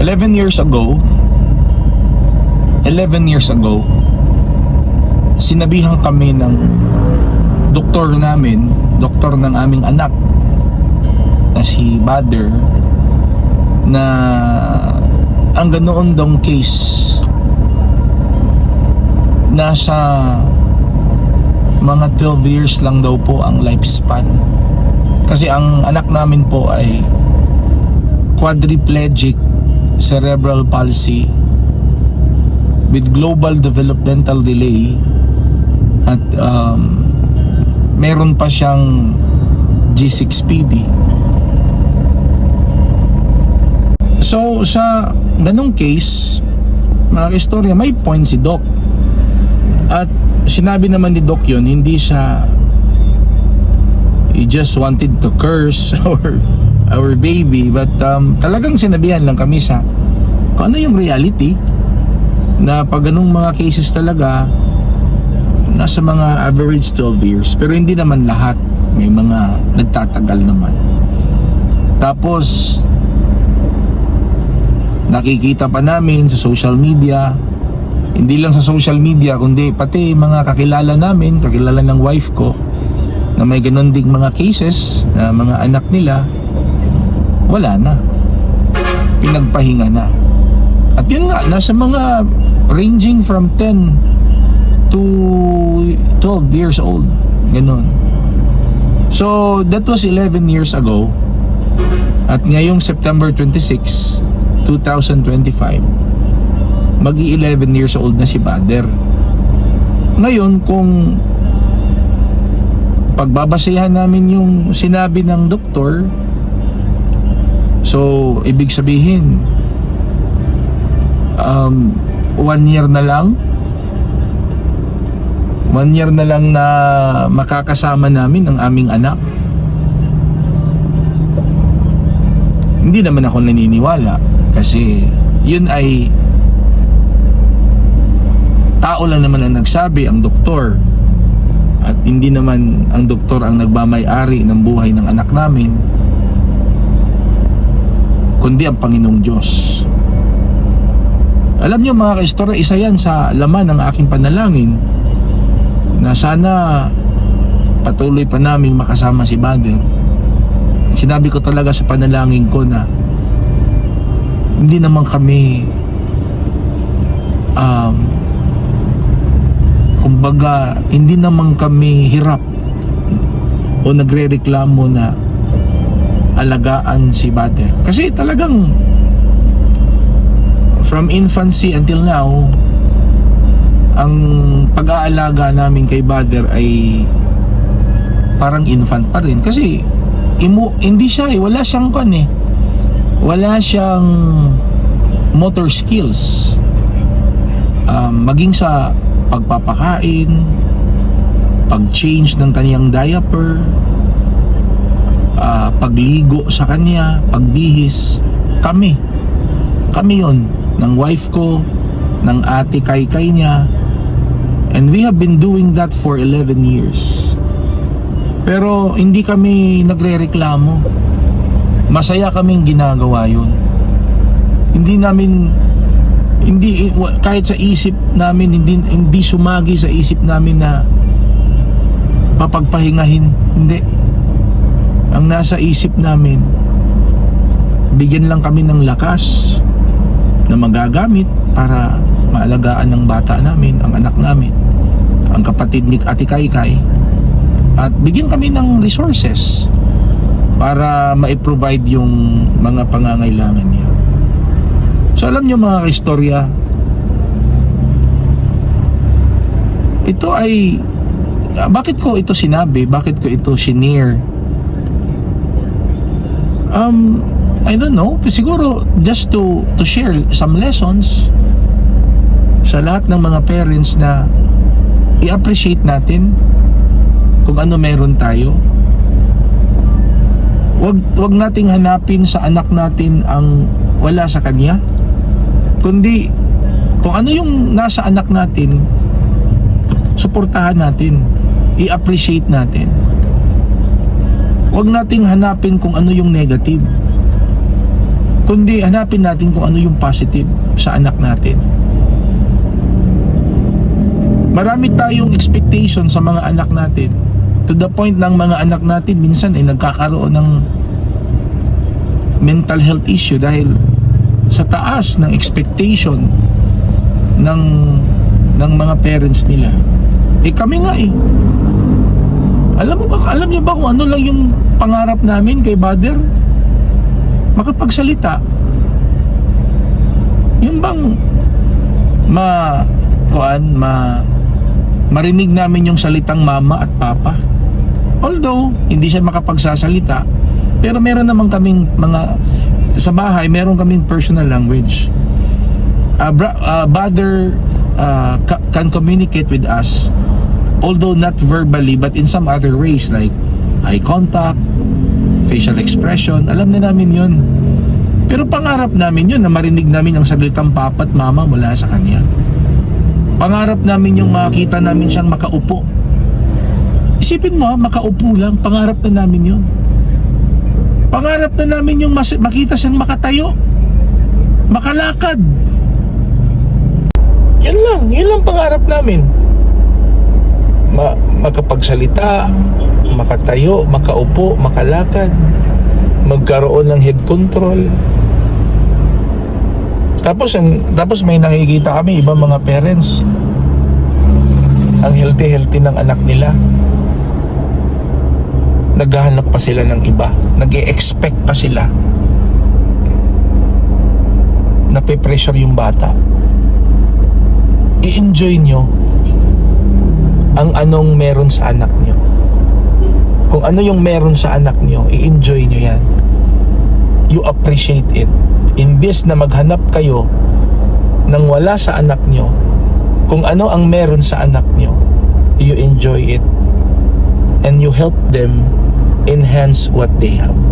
11 years ago, 11 years ago, sinabihan kami ng doktor namin, doktor ng aming anak na si Bader na ang ganoon dong case nasa mga 12 years lang daw po ang lifespan. Kasi ang anak namin po ay quadriplegic cerebral palsy with global developmental delay at um, meron pa siyang G6PD so sa ganong case mga istorya may point si Doc. At sinabi naman ni Doc yun hindi siya he just wanted to curse our our baby but um, talagang sinabihan lang kami sa kung ano yung reality na pag ganung mga cases talaga nasa mga average 12 years pero hindi naman lahat. May mga nagtatagal naman. Tapos nakikita pa namin sa social media hindi lang sa social media kundi pati mga kakilala namin kakilala ng wife ko na may ganun ding mga cases na mga anak nila wala na. Pinagpahinga na. At yun nga nasa mga ranging from 10 to 12 years old. Ganun. So that was 11 years ago. At ngayong September 26 2025 magi 11 years old na si Bader. Ngayon kung pagbabasehan namin yung sinabi ng doktor so ibig sabihin um, one year na lang? One year na lang na makakasama namin ang aming anak? Hindi naman ako naniniwala kasi yun ay tao lang naman ang nagsabi ang doktor. At hindi naman ang doktor ang nagmamay-ari ng buhay ng anak namin kundi ang Panginoong Diyos. Alam niyo mga kaistorya isa yan sa laman ng aking panalangin na sana patuloy pa naming makasama si Bader. Sinabi ko talaga sa panalangin ko na hindi naman kami um, kumbaga hindi naman kami hirap o nagre-reklamo na alagaan si Bader kasi talagang from infancy until now ang pag-aalaga namin kay Bader ay parang infant pa rin. Kasi imu, hindi siya eh, wala siyang kan eh. Wala siyang motor skills. Um, maging sa pagpapakain pag-change ng kaniyang diaper uh, pagligo sa kanya pagbihis. Kami. Kami yon ng wife ko ng ate kay-kay niya. And we have been doing that for 11 years. Pero hindi kami nagre-reklamo. Masaya kaming ginagawa yun. Hindi namin hindi kahit sa isip namin hindi hindi sumagi sa isip namin na papagpahingahin. Hindi ang nasa isip namin bigyan lang kami ng lakas na magagamit para maalagaan ng bata namin ang anak namin ang kapatid ni Ate Kaykay at bigyan kami ng resources para ma-provide yung mga pangangailangan niya. So alam niyo mga istorya ito ay bakit ko ito sinabi? Bakit ko ito shinare um I don't know. Siguro just to to share some lessons sa lahat ng mga parents na i-appreciate natin kung ano meron tayo. Wag wag nating hanapin sa anak natin ang wala sa kanya kundi kung ano yung nasa anak natin suportahan natin i-appreciate natin Huwag nating hanapin kung ano yung negative. kundi hanapin natin kung ano yung positive sa anak natin. Marami tayong expectation sa mga anak natin to the point ng mga anak natin minsan ay nagkakaroon ng mental health issue dahil sa taas ng expectation ng ng mga parents nila. Eh kami nga eh. Alam mo ba, alam niyo ba kung ano lang yung pangarap namin kay Bader? Makapagsalita. Yun bang ma kuan ma marinig namin yung salitang mama at papa. Although hindi siya makapagsasalita, pero meron naman kaming mga sa bahay, meron kaming personal language. Uh, bra, uh, Bader uh, ca- can communicate with us although not verbally but in some other ways like eye contact, facial expression, alam na namin yun. Pero pangarap namin yun na marinig namin ang salitang papa at mama mula sa kanya. Pangarap namin yung makita namin siyang makaupo. Isipin mo makaupo lang, pangarap na namin yun. Pangarap na namin yung mas- makita siyang makatayo. Makalakad. Yan lang, yan lang pangarap namin. Ma makapagsalita, makatayo, makaupo, makalakad, magkaroon ng head control. Tapos ang tapos may nakikita kami ibang mga parents ang healthy-healthy ng anak nila. Naghahanap pa sila ng iba. Nag-e-expect pa sila. Nape-pressure yung bata. I-enjoy nyo ang anong meron sa anak nyo. Kung ano yung meron sa anak nyo, i-enjoy nyo yan. You appreciate it. Imbis na maghanap kayo ng wala sa anak nyo, kung ano ang meron sa anak nyo, you enjoy it and you help them enhance what they have.